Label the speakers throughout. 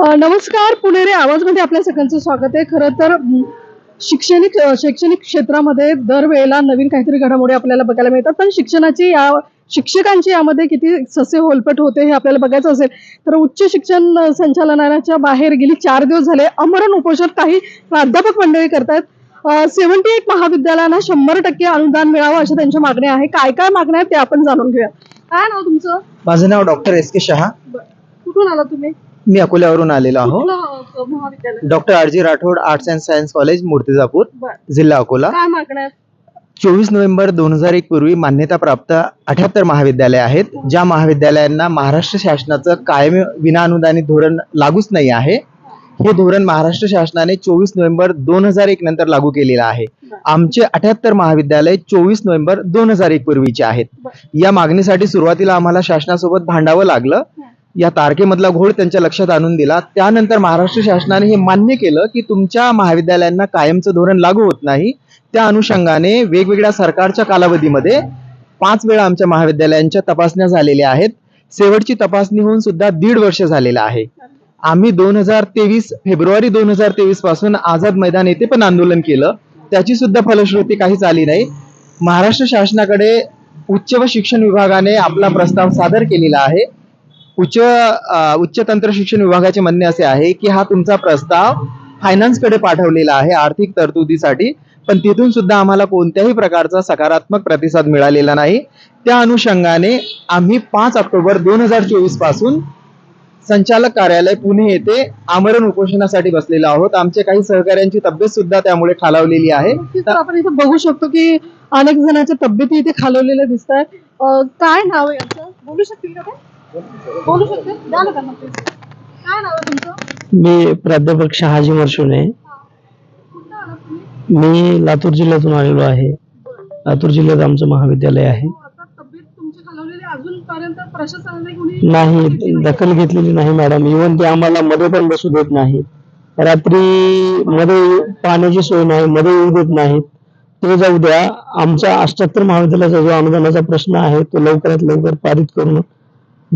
Speaker 1: नमस्कार पुणेरी आवाजमध्ये आपल्या सगळ्यांचं स्वागत आहे. खरं तर शैक्षणिक शैक्षणिक क्षेत्रामध्ये दरवेळेला नवीन काहीतरी घडामोडी आपल्याला बघायला मिळतात. पण शिक्षणाची या शिक्षकांची यामध्ये किती ससे होलपट होते हे आपल्याला बघायचं असेल तर उच्च शिक्षण संचालनालयाच्या बाहेर गेली चार दिवस झाले. अमरण उपोषण काही प्राध्यापक मंडळी करतायत. सेव्हन्टी एट महाविद्यालयांना शंभर टक्के अनुदान मिळावं अशा त्यांच्या मागण्या आहे काय काय मागण्या आहेत ते आपण जाणून घेऊया. काय नाव तुमचं?
Speaker 2: माझं नाव डॉक्टर एस के शहा.
Speaker 1: कुठून आला तुम्ही?
Speaker 2: मी अकोल्यावरून आलेलो आहो.
Speaker 1: महाविद्यालय?
Speaker 2: Doctor R G Rathod arts and science college Murtijapur
Speaker 1: बरं.
Speaker 2: जिल्हा अकोला.
Speaker 1: काय मागण्या आहेत
Speaker 2: चोवीस नोव्हेंबर दोन हजार एक पूर्वी मान्यताप्राप्त अठ्याहत्तर महाविद्यालय आहेत ज्या महाविद्यालयांना महाराष्ट्र शासनाचं कायम विनाअनुदानित धोरण लागूच नाही आहे. हे धोरण महाराष्ट्र शासनाने चोवीस नोव्हेंबर दोन हजार एक नंतर लागू केलेलं आहे. आमचे अठ्याहत्तर महाविद्यालय चोवीस नोव्हेंबर दोन हजार एक पूर्वीचे आहेत. या मागणीसाठी सुरुवातीला आम्हाला शासनासोबत भांडावं लागलं. या तारखेमधला घोळ त्यांच्या लक्षात आणून दिला. त्यानंतर महाराष्ट्र शासनाने हे मान्य केलं की तुमच्या महाविद्यालयांना कायमचं धोरण लागू होत नाही. त्या अनुषंगाने वेगवेगळ्या सरकारच्या कालावधीमध्ये पाच वेळा आमच्या महाविद्यालयांच्या तपासण्या झालेल्या आहेत. शेवटची तपासणी होऊन सुद्धा दीड वर्ष झालेलं आहे. आम्ही दोन हजार तेवीस फेब्रुवारी दोन हजार तेवीसपासून आझाद मैदान येथे पण आंदोलन केलं. त्याची सुद्धा फलश्रुती काहीच आली नाही. महाराष्ट्र शासनाकडे उच्च व शिक्षण विभागाने आपला प्रस्ताव सादर केलेला आहे. उच्च उच्च तंत्र शिक्षण विभागाचे म्हणणे असे आहे की हा तुमचा प्रस्ताव फायनान्सकडे पाठवलेला आहे आर्थिक तरतुदीसाठी पण तिथून सुद्धा आम्हाला कोणत्याही प्रकारचा सकारात्मक प्रतिसाद मिळालेला नाही. त्या अनुषंगाने आम्ही पाच ऑक्टोबर दोन हजार चोवीसपासून संचालक कार्यालय पुणे येथे आमरण उपोषणासाठी बसलेलो आहोत. आमच्या काही सहकाऱ्यांची तब्येत सुद्धा त्यामुळे खालावलेली आहे.
Speaker 1: तर आपण इथे बघू शकतो की अनेक जणांच्या तब्येती इथे खालवलेल्या दिसत आहेत काय नाव आहे बोलू शकतील का बोलू. काय नाव आहे तुमचं?
Speaker 3: मी प्राध्यापक शहाजी मर्शुने. मी लातूर जिल्ह्यातून आलेलो आहे. लातूर जिल्ह्यात आमचं महाविद्यालय आहे.
Speaker 1: हो, आता तब्येत तुमची खालवलेली अजूनपर्यंत प्रशासनाने कोणी
Speaker 3: नाही दखल घेतलेली नाही मॅडम इव्हन ते आम्हाला मध्ये पण बसू देत नाहीत. रात्री मध्ये पाण्याची सोय नाही मध्ये येऊ देत नाहीत. ते जाऊ द्या. आमच्या अष्ट्याहत्तर महाविद्यालयाचा जो अनुदानाचा प्रश्न आहे तो लवकरात लवकर पारित करून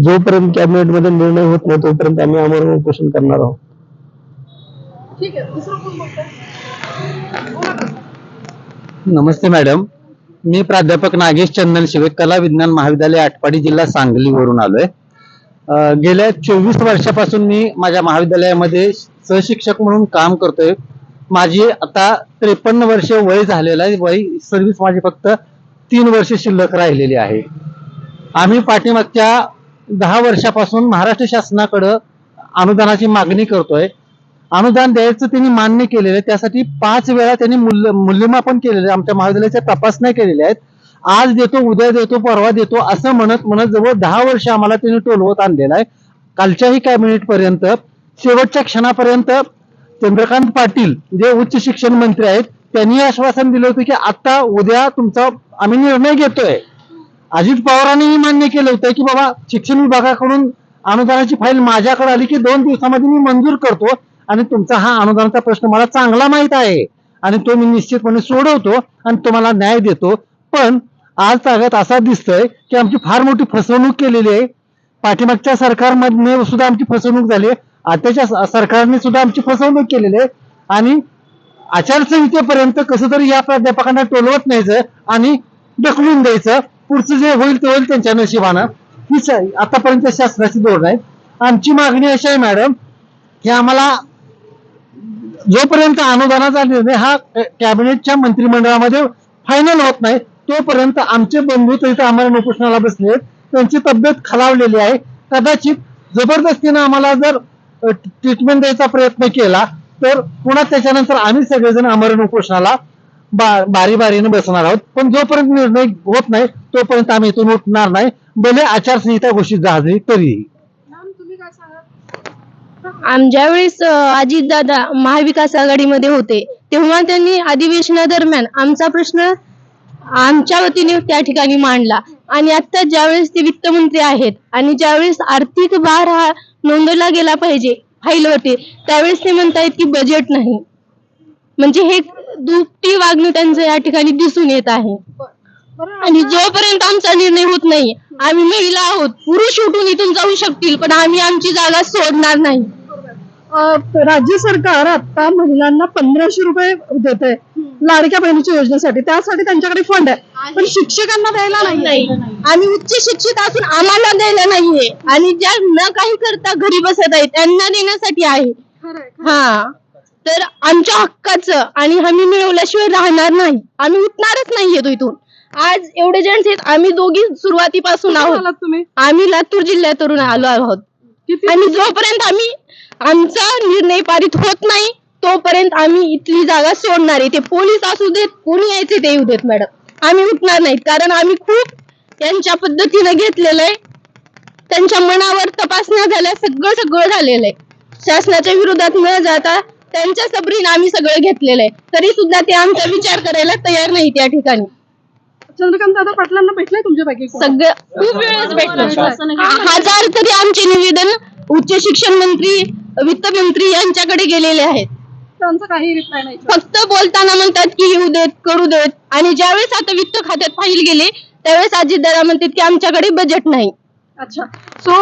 Speaker 3: जोपर्यंत कॅबिनेटमध्ये निर्णय होत नाही तोपर्यंत आम्ही आमरण उपोषण करणार आहोत.
Speaker 1: ठीक आहे. दुसरं कोण बोलतंय? बोला ना.
Speaker 4: नमस्ते मॅडम. मी प्राध्यापक नागेश चंदन शिवे कला विज्ञान महाविद्यालय आटपाडी जिल्हा सांगलीवरून आलोय. अं, गेल्या चोवीस वर्षापासून मी माझ्या महाविद्यालयामध्ये सहशिक्षक म्हणून काम करतोय. माझी आता त्रेपन्न वर्ष वय झालेलं आहे. वय सर्व्हिस माझी फक्त तीन वर्ष शिल्लक राहिलेली आहे. आम्ही पाठीमागच्या दहा वर्षापासून महाराष्ट्र शासनाकडं अनुदानाची मागणी करतोय. अनुदान द्यायचं त्यांनी मान्य केलेलं आहे. त्यासाठी पाच वेळा त्यांनी मूल्य मूल्यमापन केलेलं आहे. आमच्या महाविद्यालयाच्या तपासण्या केलेल्या आहेत. आज देतो उद्या देतो परवा देतो असं म्हणत म्हणत जवळ दहा वर्ष आम्हाला त्यांनी टोलवत आणलेला आहे. कालच्याही कॅबिनेट पर्यंत शेवटच्या क्षणापर्यंत चंद्रकांत पाटील जे उच्च शिक्षण मंत्री आहेत त्यांनी आश्वासन दिलं होतं की आता उद्या तुमचा आम्ही निर्णय घेतोय. अजित पवारांनीही मान्य केलं होतं की बाबा शिक्षण विभागाकडून अनुदानाची फाईल माझ्याकडे आली की दोन दिवसामध्ये मी मंजूर करतो आणि तुमचा हा अनुदानाचा प्रश्न मला चांगला माहीत आहे. आणि तो मी निश्चितपणे सोडवतो आणि तुम्हाला न्याय देतो. पण आज तागत असा दिसतोय की आमची फार मोठी फसवणूक केलेली आहे. पाठीमागच्या सरकारमधने सुद्धा आमची फसवणूक झाली आहे. आताच्या सरकारने सुद्धा आमची फसवणूक केलेली आहे. आणि आचारसंहितेपर्यंत कसं तरी या प्राध्यापकांना टोलवत न्यायचं आणि ढकलून द्यायचं. पुढचं जे होईल ते होईल त्यांच्या नशिबानं. हीच आतापर्यंत शासनाची धोरण आहे. आमची मागणी अशी आहे मॅडम की आम्हाला जोपर्यंत अनुदानाचा निर्णय हा कॅबिनेटच्या मंत्रिमंडळामध्ये फायनल होत नाही तोपर्यंत आमचे बंधू तिथे इथं आम्हाला उपोषणाला बसले त्यांची तब्येत खालावलेली आहे. कदाचित जबरदस्तीनं आम्हाला जर ट्रीटमेंट द्यायचा प्रयत्न केला तर पुन्हा त्याच्यानंतर आम्ही सगळेजण आमरण उपोषणाला बा- बारी बारीने बसणार आहोत. पण जोपर्यंत निर्णय होत नाही तोपर्यंत आम्ही इथून उठणार नाही. भले आचारसंहिता घोषित झाली तरीही
Speaker 1: मॅम तुम्ही काय सांगा?
Speaker 5: आम ज्यावेळेस अजित दादा महाविकास आघाडीमध्ये होते तेव्हा त्यांनी अधिवेशनादरम्यान आमचा प्रश्न आमच्या वतीने त्या ठिकाणी मांडला. आणि आता ज्यावेळेस ते वित्तमंत्री आहेत आणि ज्यावेळेस आर्थिक भार हा नोंदवला गेला पाहिजे फाईलवरती त्यावेळेस ते म्हणतायत की बजेट नाही. म्हणजे हे दुपटी वागणूक त्यांचं या ठिकाणी दिसून येत आहे. आणि जोपर्यंत आमचा निर्णय होत नाही आम्ही महिला आहोत पुरुष उठून इथून जाऊ शकतील पण आम्ही आमची जागा सोडणार नाही.
Speaker 1: राज्य सरकार आता महिलांना पंधराशे रुपये देत आहे लाडक्या बहिणीच्या योजनेसाठी. त्यासाठी त्यांच्याकडे फंड आहे. पण शिक्षकांना द्यायला नाही.
Speaker 5: आम्ही उच्च शिक्षित असून आम्हाला द्यायला नाहीये. आणि ज्या न काही करता घरी बसत आहेत त्यांना देण्यासाठी आहे. हा. तर आमच्या हक्काचं आणि आम्ही मिळवल्याशिवाय राहणार नाही. आम्ही उठणारच नाहीये तो इथून. आज एवढे जण आहेत आम्ही दोघी सुरुवातीपासून आहोत.
Speaker 1: आलात तुम्ही?
Speaker 5: आम्ही लातूर जिल्ह्यातून आलो आहोत.
Speaker 1: किती?
Speaker 5: आणि जोपर्यंत आम्ही आमचा निर्णय पारित होत नाही तोपर्यंत आम्ही इथली जागा सोडणार आहे. ते पोलीस असू देत कोणी यायचे ते येऊ देत मॅडम. आम्ही उठणार नाहीत कारण आम्ही खूप त्यांच्या पद्धतीनं घेतलेलं आहे. त्यांच्या मनावर तपासण्या झाल्या सगळं सगळं झालेलं आहे. शासनाच्या विरोधात न जाता त्यांच्या सबरीने आम्ही सगळं घेतलेलं आहे. तरी सुद्धा ते आमचा विचार करायला तयार नाही त्या ठिकाणी.
Speaker 1: चंद्रकांत दादा पाटलांना भेटलाय तुमच्यापैकी कोण?
Speaker 5: सगळं खूप वेळेस भेटलं हजार तरी आमचे निवेदन उच्च शिक्षण मंत्री वित्त मंत्री यांच्याकडे गेलेले आहेत.
Speaker 1: त्यांचा काही रिप्लाय नाही.
Speaker 5: फक्त बोलताना म्हणतात की येऊ देत करू देत. आणि ज्यावेळेस आता वित्त खात्यात फाईल गेले त्यावेळेस अजितदादा म्हणतात की आमच्याकडे बजेट नाही.
Speaker 1: अच्छा. सो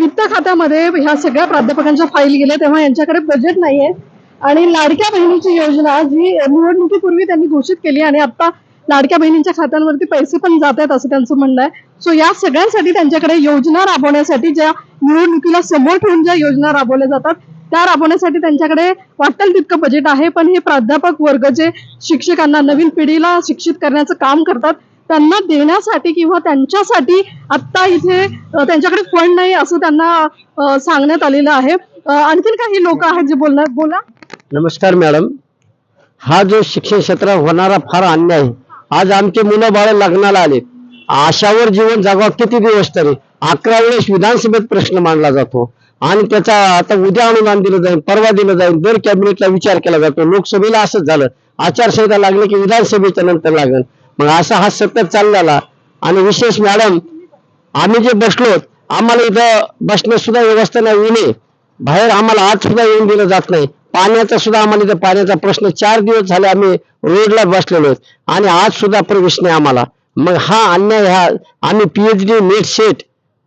Speaker 1: वित्त खात्यामध्ये ह्या सगळ्या प्राध्यापकांच्या फाईल गेल्या तेव्हा यांच्याकडे बजेट नाहीये. आणि लाडक्या बहिणीची योजना जी निवडणुकीपूर्वी त्यांनी घोषित केली आणि आता लाडक्या बहिणींच्या खात्यांवरती पैसे पण जात आहेत असं त्यांचं म्हणणं आहे. सो या सगळ्यांसाठी त्यांच्याकडे योजना राबवण्यासाठी ज्या निवडणुकीला समोर ठेवून ज्या योजना राबवल्या जातात त्या राबवण्यासाठी त्यांच्याकडे वाटेल तितकं बजेट आहे. पण हे प्राध्यापक वर्ग जे शिक्षकांना नवीन पिढीला शिक्षित करण्याचं काम करतात त्यांना देण्यासाठी किंवा त्यांच्यासाठी आत्ता इथे त्यांच्याकडे फंड नाही असं त्यांना सांगण्यात आलेलं आहे. आणखीन काही लोक आहेत जे बोलणार? बोला.
Speaker 3: नमस्कार मॅडम. हा जो शिक्षण क्षेत्रात होणारा फार अन्याय आहे. आज आमचे मुलं बाळ लग्नाला आले आशावर जीवन जगाव किती दिवस तरी. अकरा वेळेस विधानसभेत प्रश्न मांडला जातो. आणि त्याचा आता उद्या अनुदान दिलं जाईल परवा दिलं जाईल दर कॅबिनेटला विचार केला जातो. लोकसभेला असंच झालं. आचारसंहिता लागली की विधानसभेच्या नंतर लागेल. मग असा हा सतत चाललेला. आणि विशेष मॅडम आम्ही जे बसलो आम्हाला इथं बसण्यात सुद्धा व्यवस्था नाही. येणे बाहेर आम्हाला आज सुद्धा येऊन दिलं जात नाही. पाण्याचा सुद्धा आम्हाला इथं पाण्याचा प्रश्न चार दिवस झाले आम्ही रोडला बसलेलो आहोत. आणि आज सुद्धा प्रवेश नाही आम्हाला. मग हा अन्याय हा आम्ही पीएचडी नेट सेट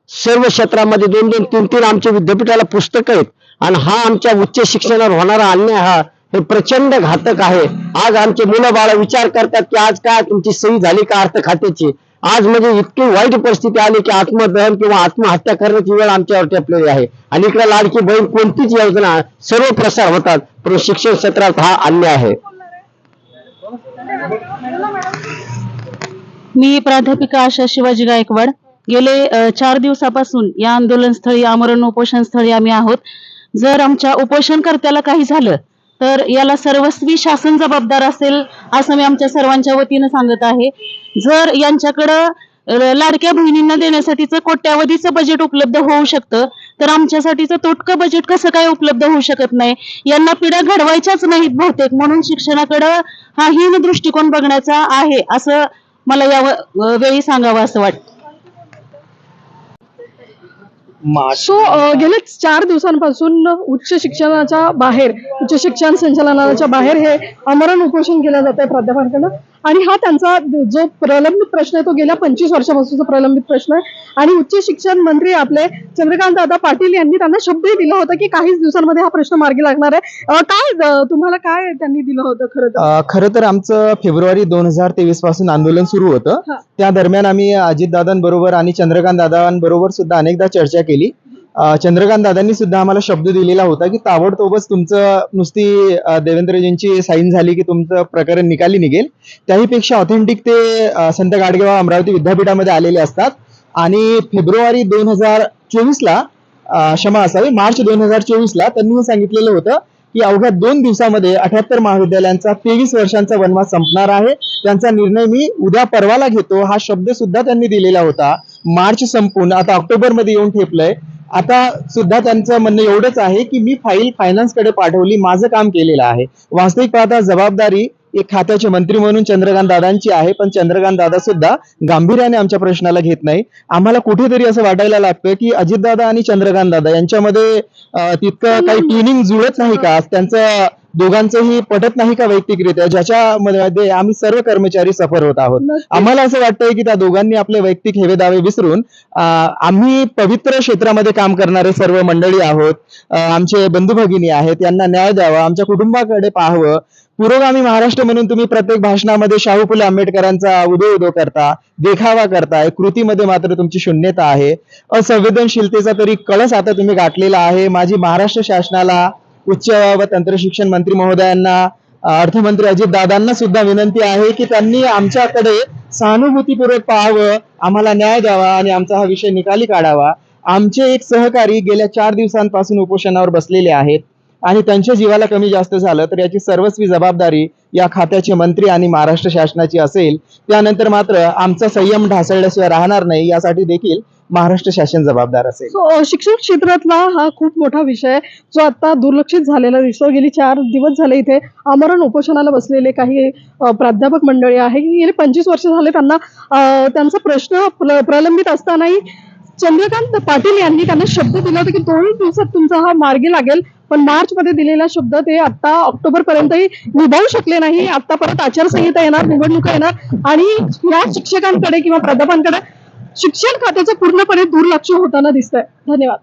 Speaker 3: सर्व क्षेत्रामध्ये दोन दोन तीन तीन आमच्या विद्यापीठाला पुस्तकं आहेत. आणि हा आमच्या उच्च शिक्षणावर होणारा अन्याय हा हे प्रचंड घातक आहे. आज आमचे मुलं बाळ विचार करतात की आज काय तुमची सही झाली का अर्थ खात्याची आज म्हणजे इतकी वाईट परिस्थिती आली की आत्मदहन किंवा आत्महत्या करण्याची वेळ आमच्यावर टेपलेली आहे. आणि इकडे लाडकी बहीण कोणतीच योजना सर्व प्रसार होतात पण शिक्षण क्षेत्रात हा अन्याय आहे.
Speaker 6: मी प्राध्यापिका आशा शिवाजी गायकवाड. गेले चार दिवसापासून या आंदोलन स्थळी आमरण उपोषणस्थळी आम्ही आहोत. जर आमच्या उपोषणकर्त्याला काही झालं तर याला सर्वस्वी शासन जबाबदार असेल असं मी आमच्या सर्वांच्या वतीनं सांगत आहे. जर यांच्याकडं लाडक्या बहिणींना देण्यासाठीचं कोट्यावधीचं बजेट उपलब्ध होऊ शकतं तर आमच्यासाठीचं तोटकं बजेट कसं काय उपलब्ध होऊ शकत नाही? यांना पिढ्या घडवायच्याच नाहीत बहुतेक. म्हणून शिक्षणाकडं हा हीन दृष्टिकोन बघण्याचा आहे असं मला या वेळी सांगावं असं वाटतं.
Speaker 1: सो गेले चार दिवसांपासून उच्च शिक्षणाच्या बाहेर उच्च शिक्षण संचालनाच्या बाहेर हे अमरण उपोषण केलं जात आहे प्राध्यापकांकडनं. आणि हा त्यांचा जो प्रलंबित प्रश्न आहे तो गेल्या पंचवीस वर्षापासूनचा प्रलंबित प्रश्न आहे. आणि उच्च शिक्षण मंत्री आपले चंद्रकांत दादा पाटील यांनी त्यांना शब्दही दिला होता की काहीच दिवसांमध्ये हा प्रश्न मार्गी लागणार आहे. काय तुम्हाला काय त्यांनी दिलं होतं खरं
Speaker 2: खरं तर आमचं फेब्रुवारी दोन हजार तेवीसपासून आंदोलन सुरू होतं. त्या दरम्यान आम्ही अजितदादांबरोबर आणि चंद्रकांत दादांबरोबर सुद्धा अनेकदा चर्चा केली. चंद्रकांत दादांनी सुद्धा आम्हाला शब्द दिलेला होता की ताबडतोबच तुमचं नुसती देवेंद्रजींची साईन झाली की तुमचं प्रकरण निकाली निघेल. त्याहीपेक्षा ऑथेंटिक ते संत गाडगेबाब अमरावती विद्यापीठामध्ये आलेले असतात. आणि फेब्रुवारी दोन हजार चोवीसला क्षमा असावी मार्च दोन हजार चोवीसला त्यांनी हे सांगितलेलं होतं की अवघ्या दोन दिवसामध्ये अठ्याहत्तर महाविद्यालयांचा तेवीस वर्षांचा वनवास संपणार आहे. त्यांचा निर्णय मी उद्या परवाला घेतो. हा शब्द सुद्धा त्यांनी दिलेला होता. मार्च संपून आता ऑक्टोबरमध्ये येऊन ठेपलंय. आता सुद्धा त्यांचं म्हणणं एवढंच आहे की मी फाईल फायनान्सकडे पाठवली माझं काम केलेलं आहे. वास्तविक पाहता जबाबदारी एक खात्याचे मंत्री म्हणून चंद्रकांत दादांची आहे पण चंद्रकांत दादा सुद्धा गांभीर्याने आमच्या प्रश्नाला घेत नाही. आम्हाला कुठेतरी असं वाटायला लागतं की अजितदादा आणि चंद्रकांत दादा यांच्यामध्ये तितकं काही ट्युनिंग जुळत नाही का? त्यांचं दोघांचंही पटत नाही का वैयक्तिकरित्या? ज्याच्यामध्ये आम्ही सर्व कर्मचारी सफर होत आहोत. आम्हाला असं वाटतंय की त्या दोघांनी आपले वैयक्तिक हेवे दावे विसरून आम्ही पवित्र क्षेत्रामध्ये काम करणारे सर्व मंडळी आहोत. आमचे बंधू भगिनी आहेत यांना न्याय द्यावा आमच्या कुटुंबाकडे पाहावं. पुरोगामी महाराष्ट्र म्हणून तुम्ही प्रत्येक भाषणामध्ये शाहू फुले आंबेडकरांचा उदो उदो करता देखावा करताय. कृतीमध्ये मात्र तुमची शून्यता आहे. असंवेदनशीलतेचा तरी कळस आता तुम्ही गाठलेला आहे. माझी महाराष्ट्र शासनाला उच्च व तंत्र शिक्षण मंत्री महोदयांना अर्थमंत्री अर्थमंत्री अजितदादांना सुद्धा विनंती आहे की त्यांनी आमच्याकडे सहानुभूतीपूर्वक पाहावं आम्हाला न्याय द्यावा आणि आमचा हा विषय निकाली काढावा. आमचे एक सहकारी गेल्या चार दिवसांपासून उपोषणावर बसलेले आहेत आणि त्यांच्या जीवाला कमी जास्त झालं तर याची सर्वस्वी जबाबदारी या खात्याचे मंत्री आणि महाराष्ट्र शासनाची असेल. त्यानंतर मात्र आमचा संयम ढासळल्याशिवाय राहणार नाही यासाठी देखील महाराष्ट्र शासन जबाबदार असेल.
Speaker 1: सो शिक्षण क्षेत्रातला हा खूप मोठा विषय जो आता दुर्लक्षित झालेला दिसतो गेली चार दिवस झाले इथे आमरण उपोषणाला बसलेले काही प्राध्यापक मंडळी आहे. गेले पंचवीस वर्ष झाले त्यांना त्यांचा प्रश्न प्रलंबित असतानाही चंद्रकांत पाटील यांनी त्यांना शब्द दिला होता की दोन दिवसात तुमचा हा मार्गी लागेल. पण मार्च मध्ये दिलेला शब्द ते आता ऑक्टोबर पर्यंतही निभावू शकले नाही. आता परत आचारसंहिता येणार निवडणुका येणार. आणि या शिक्षकांकडे किंवा प्राध्यापकांकडे शिक्षण खात्याचं पूर्णपणे दुर्लक्ष होताना दिसतंय. धन्यवाद.